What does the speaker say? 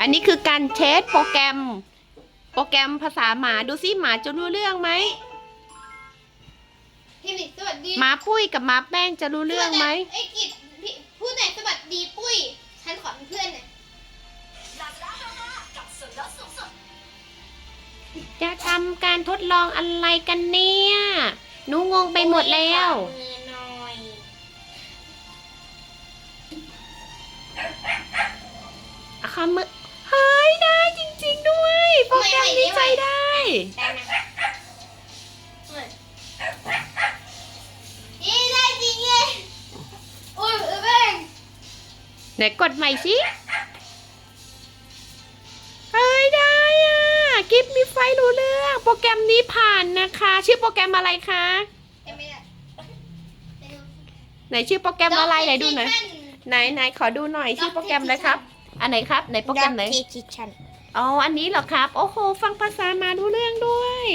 อันนี้คือการเทสโปรแกรม โปรแกรมภาษาหมาดูซิหมาจะรู้เรื่องไหมพี่หนิสวัสดีหมาปุ้ยกับหมาแป้งจะรู้เรื่องไหมไอ้กิจพี่พูดหน่อยสวัสดีปุ้ย ฉันขอเป็นเพื่อนหน่อยจะทำการทดลองอะไรกันเนี่ยหนูงงไปหมดแล้ว มือหน่อยคำมือเฮ้ย ได้จริง ๆ ด้วยโปรแกรมนี้ใจได้ ได้นะเฮ้ยนี่ได้จริงไงโอ้ยเออแม่งไหนกดใหม่สิเฮ้ยได้อะกิฟมีไฟรู้เรื่อง โปรแกรมนี้ผ่านนะคะ ชื่อโปรแกรมอะไรคะ จะไม่ได้ไปดูไหนชื่อโปรแกรมอะไรไหนดูหน่อยไหนไหนขอดูหน่อยชื่อโปรแกรมอะไรครับ อันไหนครับในโปรแกรมไหน Dog Kitchen อ๋อ อันนี้เหรอครับ โอ้โห ฟังภาษามาดูเรื่องด้วย